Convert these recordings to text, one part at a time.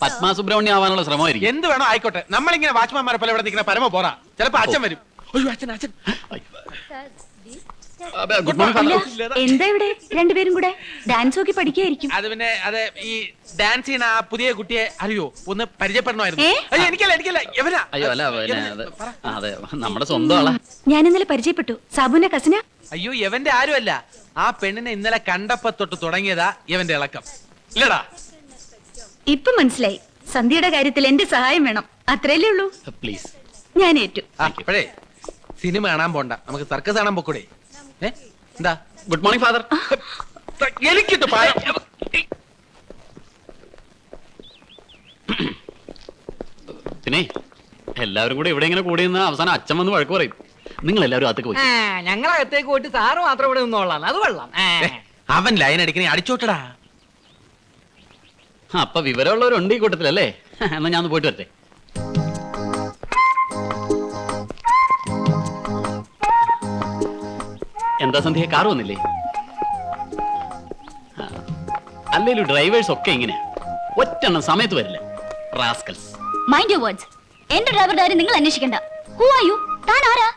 പത്മാ സുബ്രഹ്മണ്യം ആവാനുള്ള ശ്രമമായിരിക്കും. എന്ത് വേണോ ആയിക്കോട്ടെ. നമ്മളിങ്ങനെ വാച്ച്മാൻമാരെ പോലെ ഇവിടെ നിൽക്കുന്ന പരമ പോറ. ചിലപ്പോ അച്ഛൻ വരും. അയ്യോ അച്ഛൻ അച്ഛൻ. ഗുഡ് മോർണിംഗ് അല്ല ഫാദർ എന്താ ഇവിടെ? രണ്ടുപേരും കൂടെ ഡാൻസ് ഒക്കെ പഠിക്കായിരിക്കും അത് പിന്നെ അത് ഈ ഡാൻസ് ചെയ്യുന്ന ആ പുതിയ കുട്ടിയെ അറിയോ ഒന്ന് പരിചയപ്പെടണമായിരുന്നു. ഏ? അയ്യോ എനിക്കല്ല എനിക്കല്ല. എവനാ അയ്യോ അല്ല പിന്നെ അത് പറ. ആ, അതെ നമ്മുടെ സ്വന്തം ആളാ. ഞാൻ ഇന്നലെ പരിചയപ്പെട്ടു. സാബുവിന്റെ കസിന. അയ്യോ എവന്റെ ആരുമല്ല. ആ പെണ്ണിനെ ഇന്നലെ കണ്ടപ്പോ തൊട്ട് തുടങ്ങിയതാ ഇവന്റെ ഇളക്കം. ഇല്ലടാ. ഇപ്പൊ മനസ്സിലായി. സന്ധ്യയുടെ കാര്യത്തിൽ എന്റെ സഹായം വേണം. അത്രയല്ലേ ഉള്ളൂ? പ്ലീസ് ഞാൻ ഏറ്റു. അപ്പോഴേ സിനിമ കാണാൻ പോണ്ട. നമുക്ക് സർക്കസ് കാണാൻ പോക്കൂടെ. ഏ? എന്താ? ഗുഡ് മോർണിംഗ് ഫാദർ എനിക്കിട്ട് പിന്നെ എല്ലാവരും കൂടെ ഇവിടെ ഇങ്ങനെ കൂടി നിന്ന് അവസാനം അച്ഛൻ വന്ന് വഴക്ക് പറയും. നിങ്ങൾ എല്ലാവരും അകത്തേക്ക് പോയി. ആ ഞങ്ങളകത്തേക്ക് പോയിട്ട് സാറ് മാത്രം ഇവിടെ നിന്നോളാം. അത് കൊള്ളാം. അവൻ ലൈൻ അടിക്കണേ അടിച്ചോട്ടടാ. അപ്പൊ വിവരമുള്ളവരുണ്ട് ഈ കൂട്ടത്തിലല്ലേ? എന്നാ ഞാൻ ഒന്ന് പോയിട്ട് വരട്ടെ. എന്താ സന്ധ്യ കാർ വന്നില്ലേ. അല്ലേലും ഡ്രൈവേഴ്സ് ഒക്കെ ഇങ്ങനെയാ. ഒറ്റെണ്ണം സമയത്ത് വരില്ല. റാസ്കൽസ്. മൈൻഡ് യുവർ വേർഡ്സ് എന്റെ ഡ്രൈവറുടെ കാര്യം നിങ്ങൾ അന്വേഷിക്കണ്ട. ഹൂ ആർ യു താൻ ആരാ?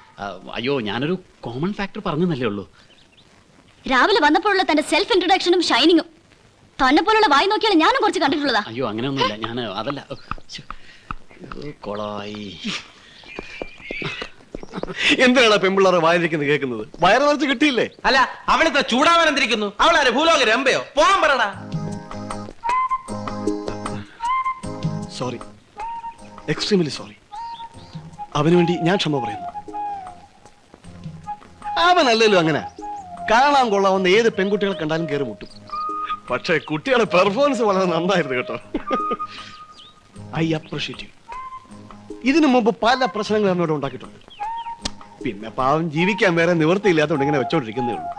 അയ്യോ ഞാനൊരു കോമൺ ഫാക്ടർ പറഞ്ഞെന്നല്ലേ ഉള്ളൂ. രാവിലെ വന്നപ്പോഴുള്ള തന്റെ സെൽഫ് ഇൻട്രൊഡക്ഷനും ഷൈനിങ്ങും തന്നെ പോലുള്ള വായി നോക്കിയാൽ ഞാനും കുറച്ച് കണ്ടിട്ടുള്ളതാ. അയ്യോ അങ്ങനെയൊന്നുമില്ല. ഞാൻ അതല്ല. കൊളായി. എന്തിനാണ് പെമ്പിള്ളേരെ വായിരിക്കുന്നത് കേൾക്കുന്നത്? വയറ് നിറച്ച് കിട്ടിയില്ലേ? അല്ല അവളിത്ര ചൂടാവാൻ എന്തിരിക്കുന്നു? അവളാരെ ഭൂലോക രമ്പയോ? പോവാൻ പറടാ. സോറി എക്സ്ട്രീംലി സോറി അവന് വേണ്ടി ഞാൻ ക്ഷമ പറയുന്നു. അവനല്ലല്ലോ അങ്ങനെ. കാണാൻ കൊള്ളാവുന്ന ഏത് പെൺകുട്ടികളെ കണ്ടാലും കയറി മുട്ടും. പക്ഷേ കുട്ടികളെ പെർഫോമൻസ് വളരെ നന്നായിരുന്നു കേട്ടോ. ഐ അപ്രിഷിയേറ്റ് യു ഇതിനു മുമ്പ് പല പ്രശ്നങ്ങൾ എന്നോട് ഉണ്ടാക്കിയിട്ടുണ്ട്. പിന്നെ പാവം ജീവിക്കാൻ വേറെ നിവൃത്തിയില്ലാത്തതുകൊണ്ട് ഇങ്ങനെ വെച്ചോണ്ടിരിക്കുന്നേ ഉള്ളൂ.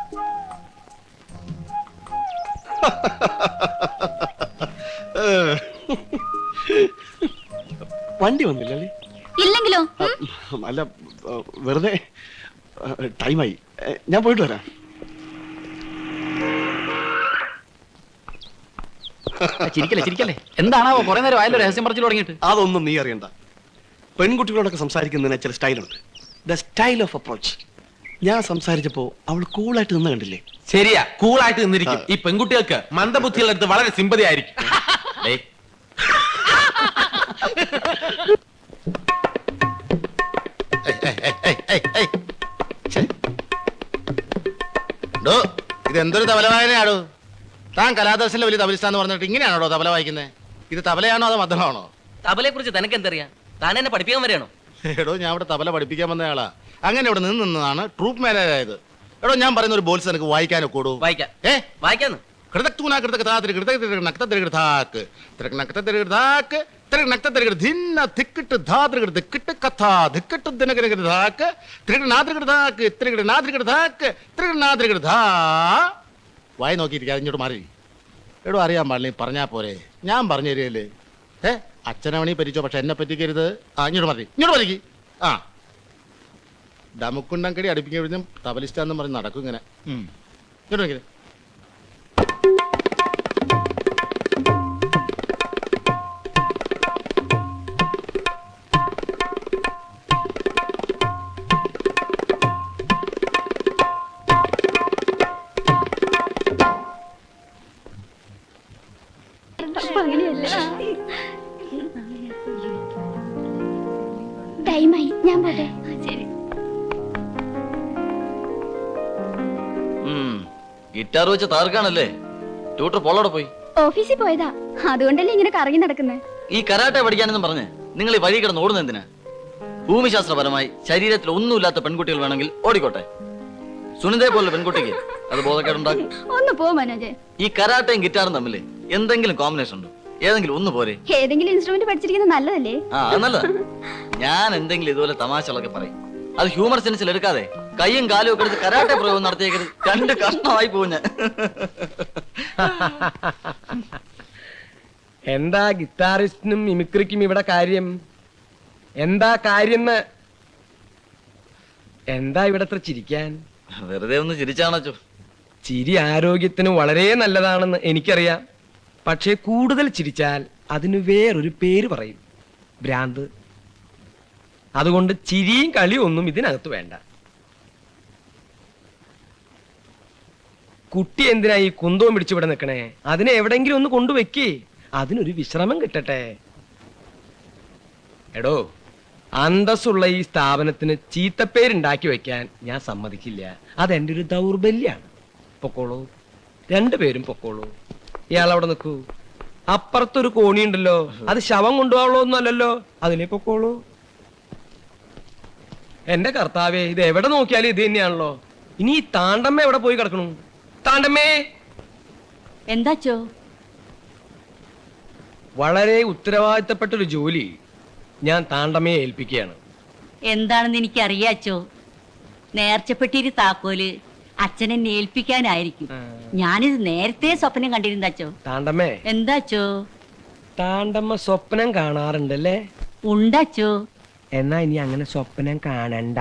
വണ്ടി വന്നില്ലല്ലേ ഇല്ലെങ്കിലോ? അല്ല വെറുതെ ടൈമായി. ഞാൻ പോയിട്ട് വരാം. ചിരിക്കല്ലേ ചിരിക്കല്ലേ. എന്താണാവോ കുറെ നേരം ആയാലും രഹസ്യം പറഞ്ഞു തുടങ്ങിയിട്ട്. അതൊന്നും നീ അറിയണ്ട. പെൺകുട്ടികളോടൊക്കെ സംസാരിക്കുന്നതിന് ചില സ്റ്റൈലുണ്ട്. ദ സ്റ്റൈൽ ഓഫ് അപ്രോച്ച് ഞാൻ സംസാരിച്ചപ്പോ അവൾ കൂളായിട്ട് നിന്ന് കണ്ടില്ലേ? ശരിയാ കൂളായിട്ട് നിന്നിരിക്കും. ഈ പെൺകുട്ടികൾക്ക് മന്ദബുദ്ധികളുടെ അടുത്ത് വളരെ സിമ്പതി ആയിരിക്കും. ഡേയ്, ഡോ ഇത് എന്തൊരു തബല വായനയാടോ താൻ കലാദർശനിലെ വലിയ തബലിസ്ഥാന്ന് പറഞ്ഞിട്ട് ഇങ്ങനെയാണോ തബല വായിക്കുന്നത് ഇത് തബലയാണോ അതോ മദ്ദളമാണോ തബലയെ കുറിച്ച് തനിക്ക് എന്തറിയാം താൻ എന്നെ പഠിപ്പിക്കാൻ വരെയാണോ എടോ ഞാൻ ഇവിടെ തബല പഠിപ്പിക്കാൻ വന്നയാളാ അങ്ങനെ ഇവിടെ നിന്ന് നിന്നതാണ് ട്രൂപ്പ് മേലായത് എടോ ഞാൻ പറയുന്ന ഒരു ബോൾസ് എനിക്ക് വായിക്കാനൊക്കെ കൂടൂ വായിക്കാം ഏ വായിക്കാന്ന് കൃതക്തൂന വായി നോക്കിയിരിക്കാതെ ഇങ്ങോട്ട് മാറി. എടോ അറിയാൻ പാടില്ല പറഞ്ഞാ പോരെ. ഞാൻ പറഞ്ഞു തരികയല്ലേ ഏ അച്ഛനവണി പറ്റിച്ചോ പക്ഷെ എന്നെ പറ്റിക്കരുത്. ആ ഇങ്ങോട്ട് മതി ഇങ്ങോട്ട് മതിക്ക് ആ. ഡമുക്കുണ്ടങ്കടി അടുപ്പിക്കഴിഞ്ഞും തബലിസ്റ്റാന്ന് പറഞ്ഞ് നടക്കും ഇങ്ങനെ. ഇങ്ങോട്ട് നോക്കിയത് വെച്ച് താർക്കാണല്ലേ ട്യൂട്ടർ പോളോടെ പോയി. ഓഫീസിൽ പോയതാ. അതുകൊണ്ടല്ലേ ഇങ്ങനെ കറങ്ങി നടക്കുന്നത് ഈ കരാട്ടെ പഠിക്കാനെന്നും പറഞ്ഞ് നിങ്ങൾ ഈ വഴി കിടന്ന് ഓടുന്ന എന്തിനാ? ഭൂമിശാസ്ത്രപരമായി ശരീരത്തിൽ ഒന്നുമില്ലാത്ത പെൺകുട്ടികൾ വേണമെങ്കിൽ ഓടിക്കോട്ടെ. സുനിതയെ പോലെ പെൺകുട്ടിക്ക് അത് ബോധക്കേടുണ്ടാക്കും ഒന്ന് പോ മനോജ്. ഈ കരാട്ടയും ഗിറ്റാറും തമ്മിൽ എന്തെങ്കിലും കോമ്പിനേഷൻ ഉണ്ടോ? ഏതെങ്കിലും ഒന്ന് പോരെ. ഏതെങ്കിലും ഇൻസ്ട്രുമെന്റ് പഠിച്ചിരിക്കുന്നത് നല്ലതല്ലേ? ആ അത് നല്ലതാ. ഞാൻ എന്തെങ്കിലും ഇതുപോലെ തമാശകളൊക്കെ പറയും. അത് ഹ്യൂമർ സെൻസിൽ എടുക്കാതെ. കൈയും കാലും ഒക്കെ എടുത്ത് കരാട്ടെ പ്രയോഗം നടത്തിയേക്കരുത്. രണ്ട് കഷ്ണമായി പോകും എന്താ ഗിറ്റാറിസ്റ്റിനും മിമിക്രിക്കും ഇവിടെ കാര്യം? എന്താ കാര്യം എന്താ ഇവിടെ അത്ര ചിരിക്കാൻ? വെറുതെ ഒന്ന് ചിരിച്ചാണോ ചിരി ആരോഗ്യത്തിന് വളരെ നല്ലതാണെന്ന് എനിക്കറിയാം. പക്ഷേ കൂടുതൽ ചിരിച്ചാൽ അതിന് വേറൊരു പേര് പറയും. ഭ്രാന്ത്. അതുകൊണ്ട് ചിരിയും കളിയും ഒന്നും ഇതിനകത്ത് വേണ്ട. കുട്ടി എന്തിനാ ഈ കുന്തവും പിടിച്ചു ഇവിടെ നിൽക്കണേ അതിനെ എവിടെങ്കിലും ഒന്ന് കൊണ്ടുവെക്കേ. അതിനൊരു വിശ്രമം കിട്ടട്ടെ. എടോ അന്തസ്സുള്ള ഈ സ്ഥാപനത്തിന് ചീത്തപ്പേരുണ്ടാക്കി വെക്കാൻ ഞാൻ സമ്മതിക്കില്ല. അതെന്റെ ഒരു ദൗർബല്യാണ്. പൊക്കോളൂ. രണ്ടുപേരും പൊക്കോളൂ. ഇയാൾ അവിടെ നിൽക്കൂ. അപ്പുറത്തൊരു കോണിയുണ്ടല്ലോ അത് ശവം കൊണ്ടുപോകാനുള്ള ഒന്നും അല്ലല്ലോ അതിലേ പൊക്കോളൂ. എന്റെ കർത്താവേ ഇത് എവിടെ നോക്കിയാലും ഇത് തന്നെയാണല്ലോ. ഇനി ഈ താണ്ടമ്മ എവിടെ പോയി കിടക്കണു? താണ്ടമ്മേ. എന്താച്ചോ വളരെ ഉത്തരവാദിത്തപ്പെട്ട ഒരു ജോലി ഞാൻ താണ്ടമ്മയെ ഏൽപ്പിക്കുകയാണ്. എന്താണെന്ന് എനിക്ക് അറിയാച്ചോ നേർച്ചപ്പെട്ടിരി താക്കോൽ അച്ഛനെ ഏൽപ്പിക്കാനായിരിക്കും. ഞാനിത് നേരത്തെ സ്വപ്നം കണ്ടിരുന്നച്ചോ താണ്ടമ്മേ. എന്താച്ചോ താണ്ടമ്മ സ്വപ്നം കാണാറുണ്ടല്ലേ? ഉണ്ടച്ചോ എന്നാ ഇനി അങ്ങനെ സ്വപ്നം കാണണ്ട.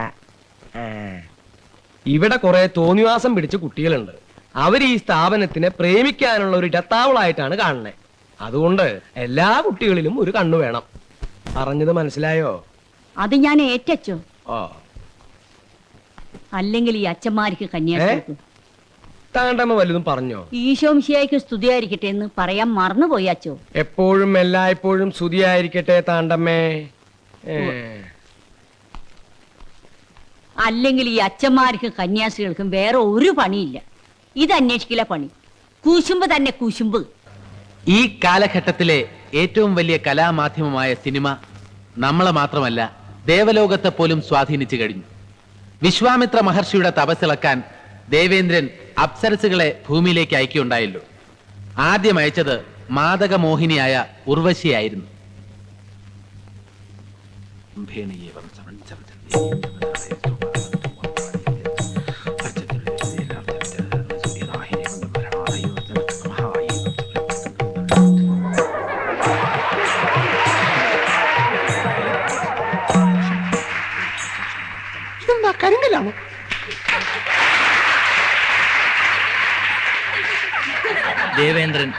ഇവിടെ കുറെ തോന്നിവാസം പിടിച്ച കുട്ടികളുണ്ട്. അവർ ഈ സ്ഥാപനത്തിനെ പ്രേമിക്കാനുള്ള ഒരു ഇടത്താവളായിട്ടാണ് കാണുന്നത് അതുകൊണ്ട് എല്ലാ കുട്ടികളിലും ഒരു കണ്ണു വേണം. പറഞ്ഞത് മനസ്സിലായോ? അത് ഞാൻ ഏറ്റച്ചോ. ഓ അല്ലെങ്കിൽ ഈ അച്ഛന്മാർക്ക് കന്യാസ്ത്രീ താണ്ടമ്മ വലുതും പറഞ്ഞോ? ഈശോംശിയായിക്ക് സ്തുതിയായിരിക്കട്ടെ എന്ന് പറയാൻ മറന്നുപോയാച്ചോ എപ്പോഴും എല്ലായ്പ്പോഴും സ്തുതിയായിരിക്കട്ടെ താണ്ടമ്മേ. ഏ. അല്ലെങ്കിൽ ഈ അച്ഛന്മാർക്കും കന്യാസ്ത്രീകൾക്കും വേറെ ഒരു പണിയില്ല. ഇത് അന്വേഷിക്കില്ല പണി. കൂശുമ്പ് തന്നെ കൂശുമ്പ്. ഈ കാലഘട്ടത്തിലെ ഏറ്റവും വലിയ കലാമാധ്യമമായ സിനിമ നമ്മളെ മാത്രമല്ല ദേവലോകത്തെ പോലും സ്വാധീനിച്ചു കഴിഞ്ഞു. വിശ്വാമിത്ര മഹർഷിയുടെ തപസ്സിളക്കാൻ ദേവേന്ദ്രൻ അപ്സരസുകളെ ഭൂമിയിലേക്ക് അയക്കുകയുണ്ടായല്ലോ. ആദ്യം അയച്ചത് മാതകമോഹിനിയായ ഉർവശിയായിരുന്നു. ദേവേന്ദ്രൻ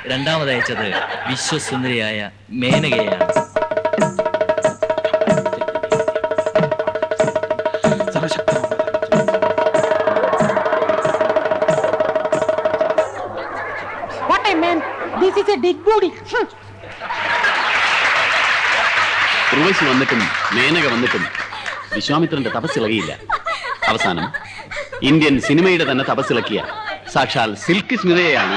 രണ്ടാമത് അയച്ചത് വിശ്വസുന്ദരിയായ മേനകയാണ് ഉർവശി വന്നിട്ടും മേനക വന്നിട്ടും വിശ്വാമിത്രന്റെ തപസ്സിളകിയില്ല. അവസാനം ഇന്ത്യൻ സിനിമയുടെ തന്നെ തപസ്സിളക്കിയ സാക്ഷാൽ സിൽക്ക് സ്മിതയെയാണ്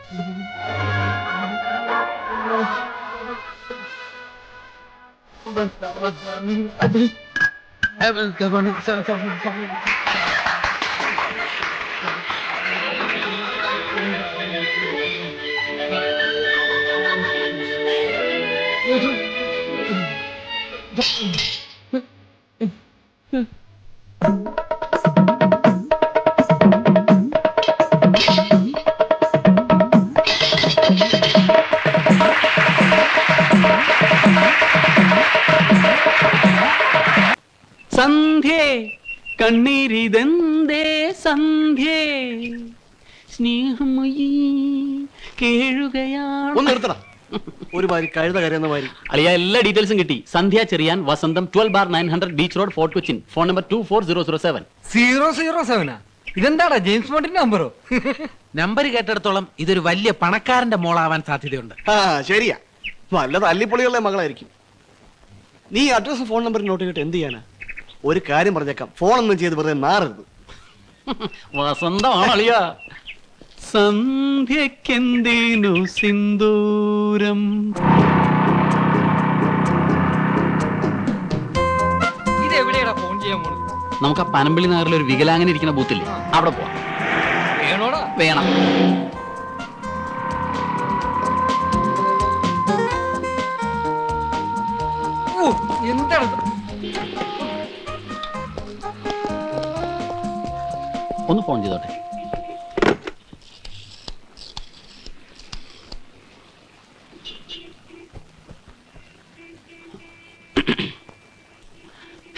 അയച്ചത് സന്ധ്യേ സന്ധ്യേ. സ്നേഹമൊഴി കേഴുകയാണ് ഒന്ന് നിർത്തണം ഒരു മാതിരി കഴുത കരയുന്ന മാതിരി അളിയ എല്ലാ ഡീറ്റെയിൽസും കിട്ടി. Sandhya Cherian Vasantham twelve bar nine hundred beach road Fort Cochin. Phone number two four zero zero seven. Zero zero സെവനാ ഇതെന്താടാ ജെയിംസ് ബോണ്ടിന്റെ നമ്പറോ? നമ്പർ കേട്ടിടത്തോളം ഇതൊരു വലിയ പണക്കാരന്റെ മോളാവാൻ സാധ്യതയുണ്ട്. ആ ശരിയാ. നല്ല തല്ലിപ്പൊളികളുടെ മകളായിരിക്കും. നീ അഡ്രസ് ഫോൺ നമ്പർ നോട്ട് ചെയ്തിട്ട് എന്ത് ചെയ്യാനാ? ഒരു കാര്യം പറഞ്ഞേക്കാം. ഫോണൊന്നും ചെയ്ത് വെറുതെ മാറരുത് വസന്തമാണളിയ സന്ധ്യക്കെന്തേനു സിന്ദൂരം? ഇതെവിടെയാടാ ഫോൺ ചെയ്യാൻ പോണത്? നമുക്ക് ആ പനമ്പിളി നഗറിൽ ഒരു വികലാങ്ങനെ ഇരിക്കുന്ന ബൂത്തില്ലേ? അവിടെ പോവാം. വേണോടാ? വേണം. ഓ, എന്താണ്? ഒന്ന് ഫോൺ ചെയ്തോട്ടെ.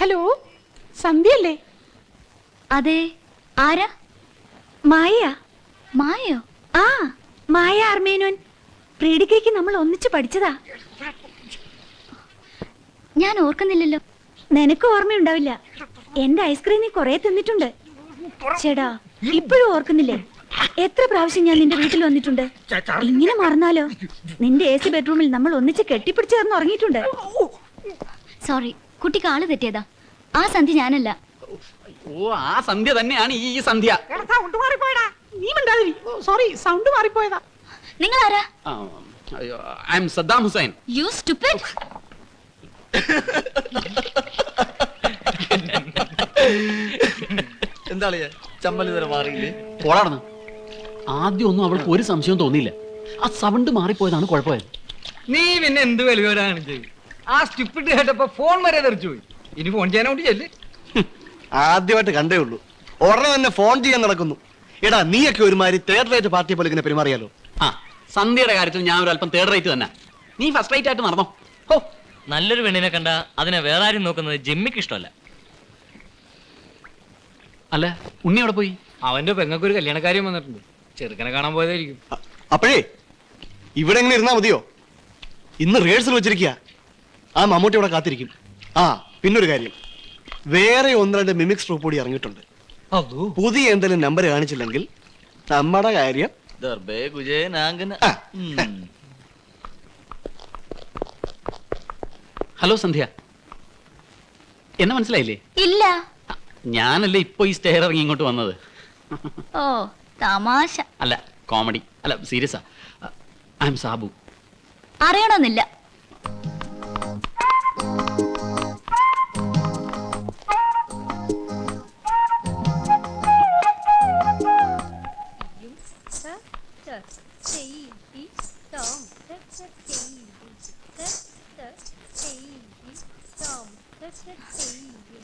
ഹലോ സന്ധ്യല്ലേ അതെ ആരാ? മായ. മായോ? ആ മായ അർമേനോൻ പ്രീഡിക്കയ്ക്ക് നമ്മൾ ഒന്നിച്ച് പഠിച്ചതാ. ഞാൻ ഓർക്കുന്നില്ലല്ലോ. നിനക്ക് ഓർമ്മയുണ്ടാവില്ല. എന്റെ ഐസ്ക്രീം നീ കൊറേ തിന്നിട്ടുണ്ട്. ചേടാ ഇപ്പോഴും ഓർക്കുന്നില്ലേ? എത്ര പ്രാവശ്യം ഞാൻ നിന്റെ വീട്ടിൽ വന്നിട്ടുണ്ട്? ഇങ്ങനെ മറന്നാലോ? നിന്റെ എ സി ബെഡ്റൂമിൽ നമ്മൾ ഒന്നിച്ച് കെട്ടിപ്പിടിച്ച് ചേർന്ന് ഉറങ്ങിയിട്ടുണ്ട്. സോറി കുട്ടിക്ക് ആൾ തെറ്റിയതാ. ആ സന്ധ്യ ഞാനല്ല. ഓ ആ സന്ധ്യ തന്നെയാണ് ഈ സന്ധ്യ. സോറി സൗണ്ട് മാറിപ്പോയതാ. നിങ്ങൾ ആരാ I am Saddam Hussein. You stupid എന്താണ് ചമ്മൽ ഇതുവരെ മാറിയില്ലേ? പോളാർന്ന് ആദ്യം ഒന്നും അവൾക്ക് ഒരു സംശയം തോന്നിയില്ല. ആ സൗണ്ട് മാറിപ്പോയതാണ് കുഴപ്പമായത്. നീ പിന്നെ എന്ത് വലിയവരാണ് ആ സ്റ്റിപ്പിട്ട് കേട്ടപ്പോ ഫോൺ വരെ തെറിച്ചു പോയി. ഇനി ഫോൺ ചെയ്യാനോട്ട് ചെല്ലേ. ആദ്യമായിട്ട് കണ്ടേ ഉള്ളൂ. ഉടനെ തന്നെ ഫോൺ ചെയ്യാൻ നടക്കുന്നു. എടാ നീയൊക്കെ ഒരുമാതിരി തേർഡ് റേറ്റ് പാർട്ടി പോലെ ഇങ്ങനെ പെരുമാറിയാലോ? ആ സന്ധ്യയുടെ കാര്യത്തിൽ ഞാൻ ഒരു അല്പം തേർഡ് റേറ്റ് തന്നെ. നീ ഫസ്റ്റ് റേറ്റ് ആയിട്ട് നടന്നോ? ഓ നല്ലൊരു പെണ്ണിനെ കണ്ട അതിനെ വേറെ ആരും നോക്കുന്നത് ജിമ്മിക്ക് ഇഷ്ടമല്ല. അല്ല ഉണ്ണി അവിടെ പോയി? അവന്റെ പെങ്ങൾക്ക് ഒരു കല്യാണക്കാര്യം വന്നിട്ടുണ്ട്. ചെറുക്കനെ കാണാൻ പോയതായിരിക്കും. അപ്പോഴേ ഇവിടെ എങ്ങനെ ഇരുന്നാ മതിയോ? ഇന്ന് റിഹേഴ്സൽ വെച്ചിരിക്കുക ആ മമ്മൂട്ടി ഇവിടെ കാത്തിരിക്കും. ആ പിന്നൊരു കാര്യം. വേറെ ഒന്ന് രണ്ട് മിമിക്സ് ട്രൂപ്പ് കൂടി ഇറങ്ങിയിട്ടുണ്ട്. അതോ പുതിയ എന്തെങ്കിലും നമ്പർ കാണിച്ചില്ലെങ്കിൽ നമ്മുടെ കാര്യം ദർബേ ആ. ഹലോ സന്ധ്യ. എന്നെ മനസ്സിലായില്ലേ? ഇല്ല. ഞാനല്ലേ ഇപ്പൊ ഈ സ്റ്റെയർ ഇറങ്ങി ഇങ്ങോട്ട് വന്നത്? ഓ തമാശ. അല്ല കോമഡി. അല്ല സീരിയസാ. ഐ എം സാബു അറിയണമെന്നില്ല.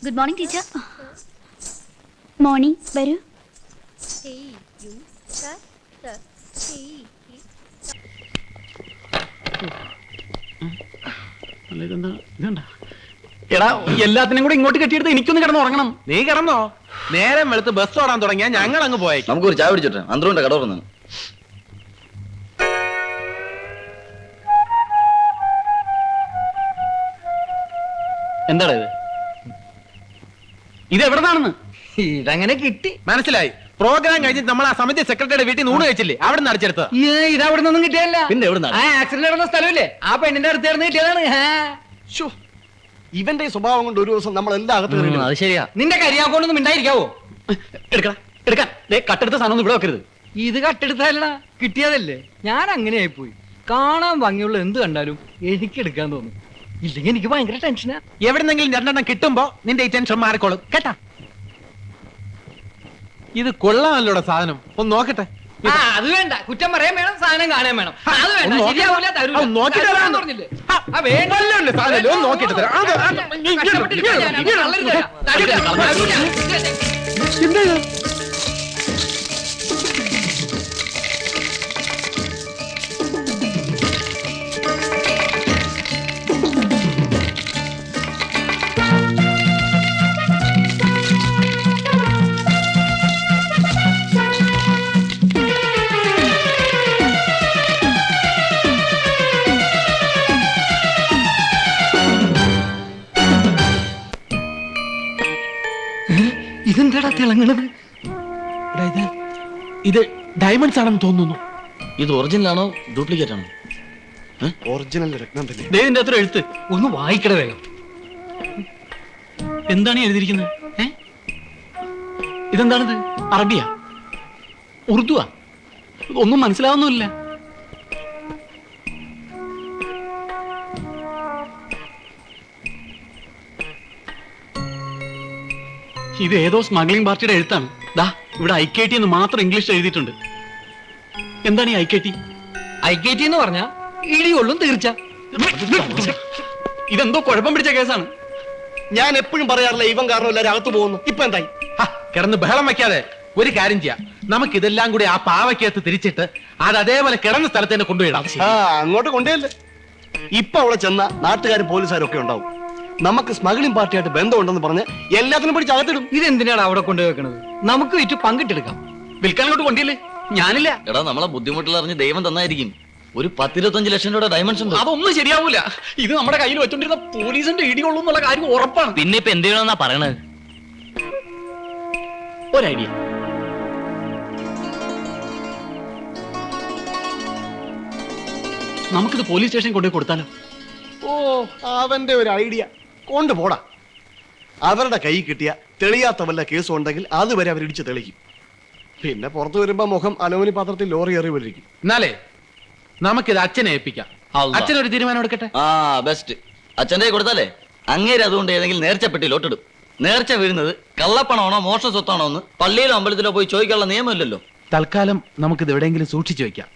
ഗുഡ് മോർണിംഗ് ടീച്ചർ മോർണിംഗ് വരൂ. എടാ എല്ലാത്തിനും കൂടെ ഇങ്ങോട്ട് കെട്ടിയെടുത്ത് എനിക്കൊന്ന് കിടന്ന് ഉറങ്ങണം. നീ കിടന്നോ? നേരം വെളുത്ത് ബസ് ഓടാൻ തുടങ്ങിയാ ഞങ്ങൾ അങ്ങ് പോയി നമുക്ക് ഒരു ചായ പിടിച്ചിട്ട് അന്തരൂന്റെ കട തുറന്നു. എന്താടാ ഇത്? ഇത് എവിടെന്നാണെന്ന് ഇതങ്ങനെ കിട്ടി. മനസ്സിലായി. പ്രോഗ്രാം കഴിഞ്ഞിട്ട് നമ്മൾ ആ സമിതി സെക്രട്ടറിയുടെ വീട്ടിൽ നൂണ് കഴിച്ചില്ലേ? അവിടെ നിന്ന് അടിച്ചെടുത്ത്. ഏ ഇത് അവിടെ നിന്നും കിട്ടിയല്ല പിന്നെ എവിടുന്നാണ്? ആ ആക്സിഡന്റ് നടന്ന സ്ഥലമില്ലേ? ആ പെണ്ണിന്റെ അടുത്ത് ചേർന്ന് കിട്ടിയതാണ്. ഇവന്റെ സ്വഭാവം കൊണ്ട് ഒരു ദിവസം നമ്മൾ എല്ലാ അകത്ത്. അത് ശരിയാ. നിന്റെ കരിയാക്കൊണ്ടൊന്നും മിണ്ടായിരിക്കാവോ? എടുക്കാം. എടുക്കാം കട്ടെടുത്ത സാധനം ഒന്നും ഇവിടെ വെക്കരുത്. ഇത് കട്ടെടുത്തല്ല കിട്ടിയതല്ലേ. ഞാൻ അങ്ങനെയായി പോയി കാണാൻ ഭംഗിയുള്ള എന്ത് കണ്ടാലും എനിക്ക് എടുക്കാൻ തോന്നും. ഇല്ലെങ്കിൽ എനിക്ക് ഭയങ്കര ടെൻഷനാ എവിടെന്നെങ്കിലും രണ്ടെണ്ണം കിട്ടുമ്പോ നിന്റെ ഈ ടെൻഷൻ മാറിക്കോളും. കേട്ടാ? ഇത് കൊള്ളാമല്ലോടെ സാധനം ഒന്ന് നോക്കട്ടെ ആ അത് വേണ്ട കുറ്റം പറയാൻ വേണം സാധനം കാണാൻ വേണം അത് വേണ്ട ഒന്ന് നോക്കി- ശരിയാവൂല തരൂല. ആ, നോക്കി. പറഞ്ഞില്ലേ? ആ, വേണ്ട. നല്ലതല്ലേ സാധനം? ഒന്ന് നോക്കിയിട്ട് തരാം. അത്, അത്, ഇങ്ങനെ, കഷ്ടപ്പെട്ടിരിക്കാൻ ഇങ്ങനെ, ഞാൻ ഇങ്ങനെ. തള്ളരുത് തരാം. തരൂല, തരൂല. ഇതെന്താടാ തിളങ്ങണത് ഇത് ഇത് ഡയമണ്ട്സ് ആണെന്ന് തോന്നുന്നു. ഇത് ഒറിജിനൽ ആണോ? ഡ്യൂപ്ലിക്കേറ്റ് ആണോ? ഒറിജിനൽ രത്നം തന്നെ. ദേവിന്റെ അത്ര എഴുത്ത്. ഒന്ന് വായിക്കട വേഗം. എന്താണ് ഈ എഴുതിയിരിക്കുന്നത്? ഏ? ഇതെന്താണിത്? അറബിയാ? ഉറുദുവാ? ഒന്നും മനസ്സിലാവുന്നുമില്ല. ഇത് ഏതോ സ്മഗ്ലിംഗ് പാർട്ടിയുടെ എഴുത്താണ്. ദാ ഇവിടെ ഐ കെ ടി എന്ന് മാത്രം ഇംഗ്ലീഷ് എഴുതിയിട്ടുണ്ട്. എന്താണ് ഈ I K T I K T എന്ന് പറഞ്ഞാ ഇടിയുള്ളും തീർച്ച. ഇതെന്തോ കുഴപ്പം പിടിച്ച കേസാണ്. ഞാൻ എപ്പോഴും പറയാറില്ല ഇവൻ കാരണം എല്ലാവരും അകത്ത് പോകുന്നു. ഇപ്പൊ എന്തായി? കിടന്ന് ബഹളം വെക്കാതെ ഒരു കാര്യം ചെയ്യാം. നമുക്ക് ഇതെല്ലാം കൂടി ആ പാവയ്ക്കകത്ത് തിരിച്ചിട്ട് അത് അതേപോലെ കിടന്ന സ്ഥലത്ത് തന്നെ കൊണ്ടുപോയിടാം ആ അങ്ങോട്ട് കൊണ്ടുപോയല്ലേ ഇപ്പൊ അവിടെ ചെന്ന നാട്ടുകാരും പോലീസുകാരും ഒക്കെ ഉണ്ടാവും. നമുക്ക് സ്മഗ്ലിംഗ് പാർട്ടിയായിട്ട് ബന്ധമുണ്ടെന്ന് പറഞ്ഞ് എല്ലാത്തിനും പിടിച്ച് അകത്തിടും. ഇതെന്തിനാണ് അവിടെ കൊണ്ടുപോയി വെക്കണത്? നമുക്ക് വിറ്റ് പങ്കിട്ടെടുക്കാം. വിൽക്കാനോട്ട് കൊണ്ടില്ലേ? ഞാനില്ല. എടാ നമ്മളെ ബുദ്ധിമുട്ടിൽ അറിഞ്ഞ് ദൈവം തന്നായിരിക്കും. ഒരു പത്തിരുപത്തഞ്ച് ലക്ഷം രൂപ ഡയമൻഷൻ അതൊന്നും ശരിയാവൂല. ഇത് നമ്മുടെ കയ്യിൽ വെച്ചോണ്ടിരുന്ന പോലീസിന്റെ ഇടികൊള്ളൂ എന്നുള്ള കാര്യം ഉറപ്പാണ്. പിന്നെ ഇപ്പൊ എന്ത് ചെയ്യണമെന്നാ പറയണത്? ഒരു ഐഡിയ. നമുക്കിത് പോലീസ് സ്റ്റേഷനിൽ കൊണ്ടുപോയി കൊടുത്താലോ? ഓ അവന്റെ ഒരു ഐഡിയ. കൊണ്ടുപോടാ അവരുടെ കൈ കിട്ടിയ തെളിയാത്ത വല്ല കേസും ഉണ്ടെങ്കിൽ അതുവരെ അവരിടിച്ച് തെളിയിക്കും. പിന്നെ പുറത്തു വരുമ്പോ മുഖം അലോനി പാത്രത്തിൽ ലോറി എറി വരിക്കും. എന്നാലേ നമുക്കിത് അച്ഛനെ ഏൽപ്പിക്കാം. അള്ളാ. ഒരു തീരുമാനം എടുക്കട്ടെ? ആ ബെസ്റ്റ് അച്ഛന്റെ കൊടുത്താലേ അങ്ങേര് അതുകൊണ്ട് ഏതെങ്കിലും നേർച്ചപ്പെട്ടി ലോട്ടിടും നേർച്ച വീഴുന്നത് കള്ളപ്പണമാണോ മോഷ സ്വത്താണോ എന്ന് പള്ളിയിലോ അമ്പലത്തിലോ പോയി ചോദിക്കാനുള്ള നിയമമില്ലല്ലോ. തൽക്കാലം നമുക്കിത് എവിടെയെങ്കിലും സൂക്ഷിച്ചു വെക്കാം.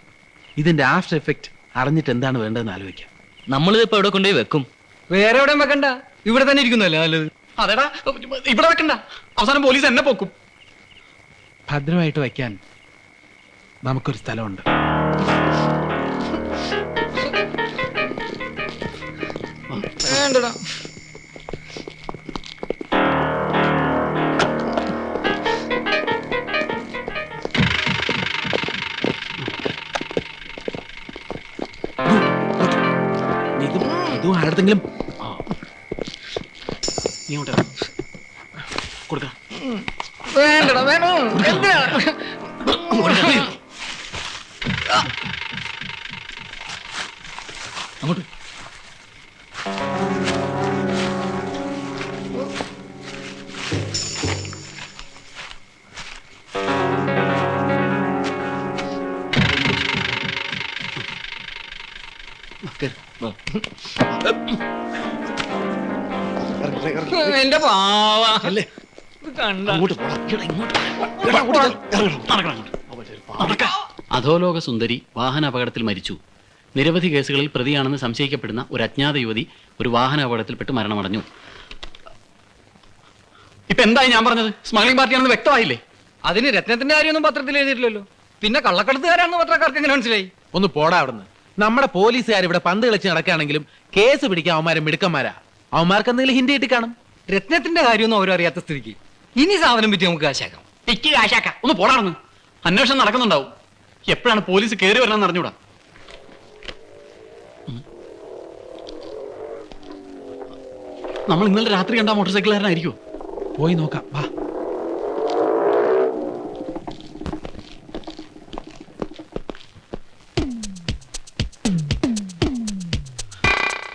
ഇതിന്റെ ആഫ്റ്റർ എഫക്റ്റ് അറിഞ്ഞിട്ട് എന്താണ് വേണ്ടതെന്ന് ആലോചിക്കാം. നമ്മളിത് ഇപ്പൊ എവിടെ കൊണ്ടുപോയി വെക്കും? വേറെ എവിടെയും വെക്കണ്ട. ഇവിടെ തന്നെ ഇരിക്കുന്നല്ലേ നല്ലത്? അതെടാ ഇവിടെ വെക്കണ്ട. അവസാനം പോലീസ് എന്നെ പോക്കും. ഭദ്രമായിട്ട് വയ്ക്കാൻ നമുക്കൊരു സ്ഥലമുണ്ട്. വേണ്ടടാ. ഇത് ഇതും ആരുടെങ്കിലും നീ അങ്ങോട്ട് കൊടുക്ക. വേണ്ടടാ വേണോ. അങ്ങോട്ട്. അല്ലേ? അങ്ങോട്ട് ഇങ്ങോട്ട്. അധോലോക സുന്ദരി വാഹന അപകടത്തിൽ മരിച്ചു. നിരവധി കേസുകളിൽ പ്രതിയാണെന്ന് സംശയിക്കപ്പെടുന്ന ഒരു അജ്ഞാത യുവതി ഒരു വാഹന അപകടത്തിൽപ്പെട്ട് മരണമടഞ്ഞു. ഇപ്പൊ എന്തായി ഞാൻ പറഞ്ഞത്? സ്മഗ്ലിംഗ് പാർട്ടിയാണെന്ന് വ്യക്തമായില്ലേ? അതിന് രത്നത്തിന്റെ കാര്യമൊന്നും പത്രത്തിൽ എഴുതിയിട്ടില്ലല്ലോ. പിന്നെ കള്ളക്കടത്തുകാരാണെന്ന് പത്രക്കാർക്ക് എങ്ങനെ മനസ്സിലായി? ഒന്ന് പോടാ അവിടുന്ന്. നമ്മുടെ പോലീസുകാർ ഇവിടെ പന്ത് കളിച്ച് നടക്കുകയാണെങ്കിലും കേസ് പിടിക്കാൻ അവന്മാരെ മിടുക്കന്മാരാ. അവന്മാർക്ക് എന്തെങ്കിലും ഹിന്ദി കിട്ടി കാണും രത്നത്തിന്റെ കാര്യമൊന്നും അവരും അറിയാത്ത സ്ഥിതിക്ക്. ഇനി സാധനം പറ്റി നമുക്ക് കാശാക്കാം. എനിക്ക് കാശാക്കാം. ഒന്ന് പോടാണെന്ന്. അന്വേഷണം നടക്കുന്നുണ്ടാവും. എപ്പോഴാണ് പോലീസ് കയറി വരണമെന്ന് അറിഞ്ഞൂടാ. നമ്മൾ ഇന്നലെ രാത്രി കണ്ട മോട്ടോർ സൈക്കിളുകാരനായിരിക്കും പോയി നോക്കാം. വാ.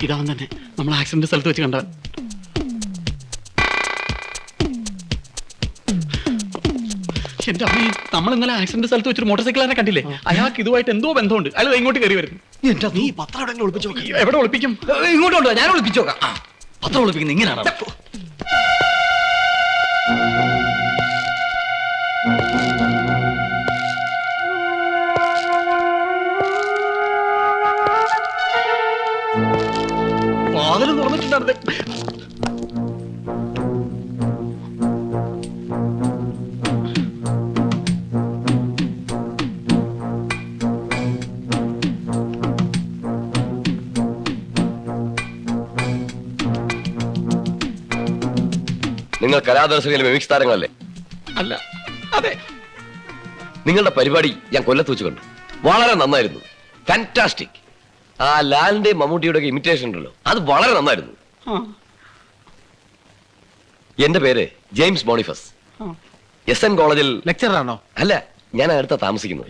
ഇതാവൻ തന്നെ. നമ്മൾ ആക്സിഡന്റ് സ്ഥലത്ത് വെച്ച് കണ്ടവൻ. എന്റെ അമ്മ നമ്മൾ ഇന്നലെ ആക്സിഡന്റ് സ്ഥലത്ത് വെച്ചൊരു മോട്ടോർ സൈക്കിളാരെ കണ്ടില്ലേ അയാൾക്ക് ഇതുമായിട്ട് എന്തോ ബന്ധമുണ്ട്. അയാൾ ഇങ്ങോട്ട് കയറി വരുന്നു. എന്റെ നീ പത്രം എവിടെ ഒളിപ്പിച്ചു. എവിടെ ഒളിപ്പിക്കും? ഇങ്ങോട്ട് ഞാൻ ഒളിപ്പിച്ചു നോക്കാം പത്രം ഒളിപ്പിക്കുന്നത് ഇങ്ങനെയാണോ? നിങ്ങൾ കലാദർശകയിലെ മിമിക്സ് താരങ്ങളല്ലേ? അല്ല അതെ. നിങ്ങളുടെ പരിപാടി ഞാൻ കൊല്ലത്ത് വെച്ച് കണ്ടു വളരെ നന്നായിരുന്നു. ഫാന്റാസ്റ്റിക് ആ ലാലിന്റെ മമ്മൂട്ടിയുടെ ഇമിറ്റേഷൻ ഉണ്ടല്ലോ. അത് വളരെ നന്നായിരുന്നു. എന്റെ പേര് ജെയിംസ് ബോണിഫസ്. എസ് എൻ കോളേജിൽ ലെക്ചറാണോ അല്ല ഞാൻ അടുത്ത താമസിക്കുന്നു.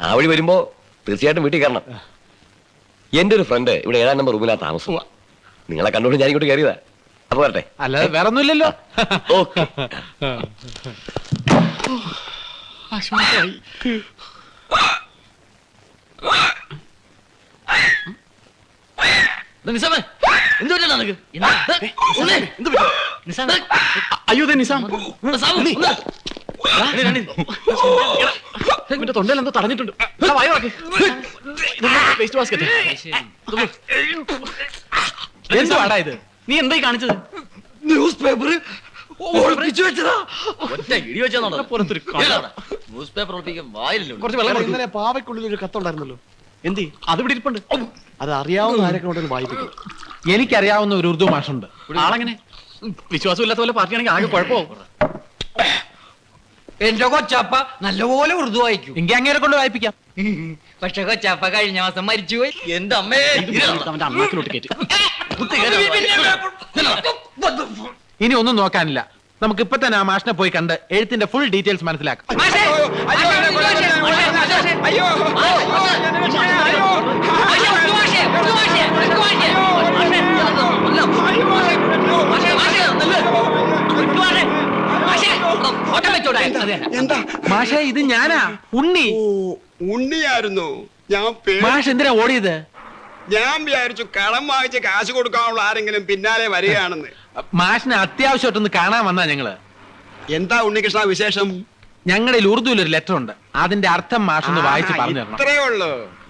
ആ. വഴി വരുമ്പോ തീർച്ചയായിട്ടും വീട്ടിൽ കയറണം. എന്റെ ഒരു ഫ്രണ്ട് ഇവിടെ ഏഴാം നമ്പർ റൂമിലാ താമസം. നിങ്ങളെ കണ്ടുകൊണ്ട് ഞാൻ ഇങ്ങോട്ട് കയറിയതാ. അപ്പൊ വരട്ടെ. അല്ലാതെ വേറെ ഒന്നുമില്ലല്ലോ ഓക്കെ ആശ്വാസമായി നിസാമേ. എന്ത് പറ്റില്ല നിനക്ക്? എന്താ? എന്ത് പറ്റി? അയ്യോ ദേ നിസാം. സാബു, ഒന്ന്. എണീ, എണീ. ഇവന്റെ തൊണ്ടയിൽ എന്തോ തടഞ്ഞിട്ടുണ്ട്. ആ, വായ തുറക്ക്. വേസ്റ്റ് ബാസ്കറ്റ് എന്തുവാടാ ഇത്? നീ എന്തായി കാണിച്ചത്? ന്യൂസ് പേപ്പർ ഒളിപ്പിച്ചു വെച്ചതാ. ഒറ്റ ഇടി വെച്ചാന്നോ ന്യൂസ് പേപ്പർ ഒളിപ്പിക്കും വായിലല്ലോ കുറച്ച് വെള്ളം ഇന്നലെ പാവയ്ക്കുള്ളിൽ ഒരു കത്തുണ്ടായിരുന്നല്ലോ. എന്തി? അതിവിടെ ഇരിപ്പുണ്ട്. അത് അറിയാവുന്ന ആരൊക്കെ ഉണ്ടെങ്കിൽ വായിപ്പിക്കും. എനിക്കറിയാവുന്ന ഒരു ഉറുദു മാഷുണ്ട്. ആളെങ്ങനെ? വിശ്വാസമില്ലാത്ത പോലെ പാർട്ടിയാണെങ്കിൽ ആകെ കുഴപ്പമോ? എന്റെ കൊച്ചപ്പ നല്ലപോലെ ഉറുദു വായിക്കും. എങ്കിൽ അങ്ങേരെ കൊണ്ട് വായിപ്പിക്കാം. പക്ഷെ കൊച്ചപ്പ കഴിഞ്ഞ മാസം മരിച്ചുപോയി എന്റെ അമ്മേ അവന്റെ അണ്ണാക്കിലോട്ട് കയറ്റി ഇനി ഒന്നും നോക്കാനില്ല നമുക്ക് ഇപ്പൊ തന്നെ ആ മാഷിനെ പോയി കണ്ട് എഴുത്തിന്റെ ഫുൾ ഡീറ്റെയിൽസ് മനസ്സിലാക്കാം മാഷേ ഇത് ഞാനാ ഉണ്ണി ഓ ഉണ്ണിയായിരുന്നു. ഞാൻ പേ- മാഷ് എന്തിനാ ഓടിയത്? ഞാൻ വിചാരിച്ചു കടം വാങ്ങിച്ച് കാശ് കൊടുക്കാനുള്ള ആരെങ്കിലും പിന്നാലെ വരികയാണെന്ന്. മാഷിനെ അത്യാവശ്യമായിട്ടൊന്ന് കാണാൻ വന്നാ ഞങ്ങൾ. എന്താ ഉണ്ണികൃഷ്ണ വിശേഷം? ഞങ്ങളിൽ ഉറുദുവിൽ ഒരു ലെറ്റർ ഉണ്ട് അതിന്റെ അർത്ഥം മാഷൊന്ന് വായിച്ച് പറഞ്ഞു തരണം. ഇത്രയേ ഉള്ളൂ.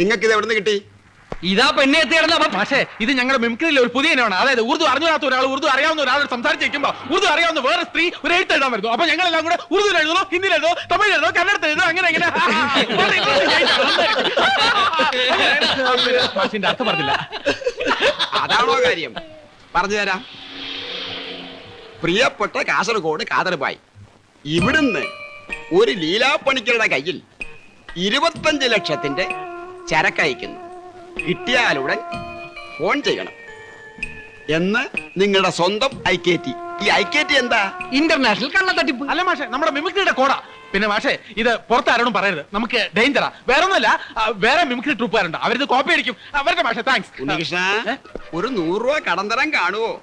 നിങ്ങൾക്കിത് എവിടുന്ന് കിട്ടി? ഇതാ പെണ്ണെ എത്തിയിടന്ന പക്ഷേ ഇത് ഞങ്ങളുടെ മിമിക്രിയിൽ ഒരു പുതിയ ഇനമാണ്. അതായത് ഉറുദു അറിഞ്ഞാത്ത ഒരാൾ ഉറുദു അറിയാവുന്ന ഒരാൾ സംസാരിച്ചിരിക്കുമ്പോ ഉറുദു അറിയാവുന്ന വേറെ സ്ത്രീ ഒരു എഴുത്ത് എഴുതാൻ വരുന്നു. അപ്പൊ ഞങ്ങൾ എല്ലാം കൂടെ ഉറുദു എഴുതണോ ഹിന്ദിയിൽ എഴുതോ തമിഴ് എഴുതോ കന്നഡത്തിൽ എഴുതോ അങ്ങനെ എങ്ങനെ മാഷിന്റെ അർത്ഥം പറഞ്ഞില്ല. അതാണോ കാര്യം? പറഞ്ഞു തരാം. പ്രിയപ്പെട്ട കാസർഗോഡ് കാതർബായി ഇവിടുന്ന് ഒരു ലീലാപ്പണിക്കരുടെ കയ്യിൽ ഇരുപത്തഞ്ച് ലക്ഷത്തിന്റെ ചരക്കയക്കുന്നു. കിട്ടിയാലുടൻ ഫോൺ ചെയ്യണം. എന്ന് നിങ്ങളുടെ സ്വന്തം ഐ കെ ടി. ഈ ഐ കെ ടി എന്താ? ഇന്റർനാഷണൽ കള്ളത്തട്ടിപ്പ്. അല്ല മാഷെ നമ്മുടെ മിമിക്രിയുടെ കോട. പിന്നെ മാഷെ ഇത് പുറത്ത് ആരോടും പറയരുത്. നമുക്ക് ഡേഞ്ചറാ വേറെ ഒന്നുമല്ല ആ, വേറെ മിമിക്രി ട്രൂപ്പുകാരുണ്ട്. അവരിത് കോപ്പി അടിക്കും. അവരുടെ മാഷെ താങ്ക്സ് ഉണ്ണികൃഷ്ണ ഒരു നൂറ് രൂപ കടം തരാൻ കാണുവോ?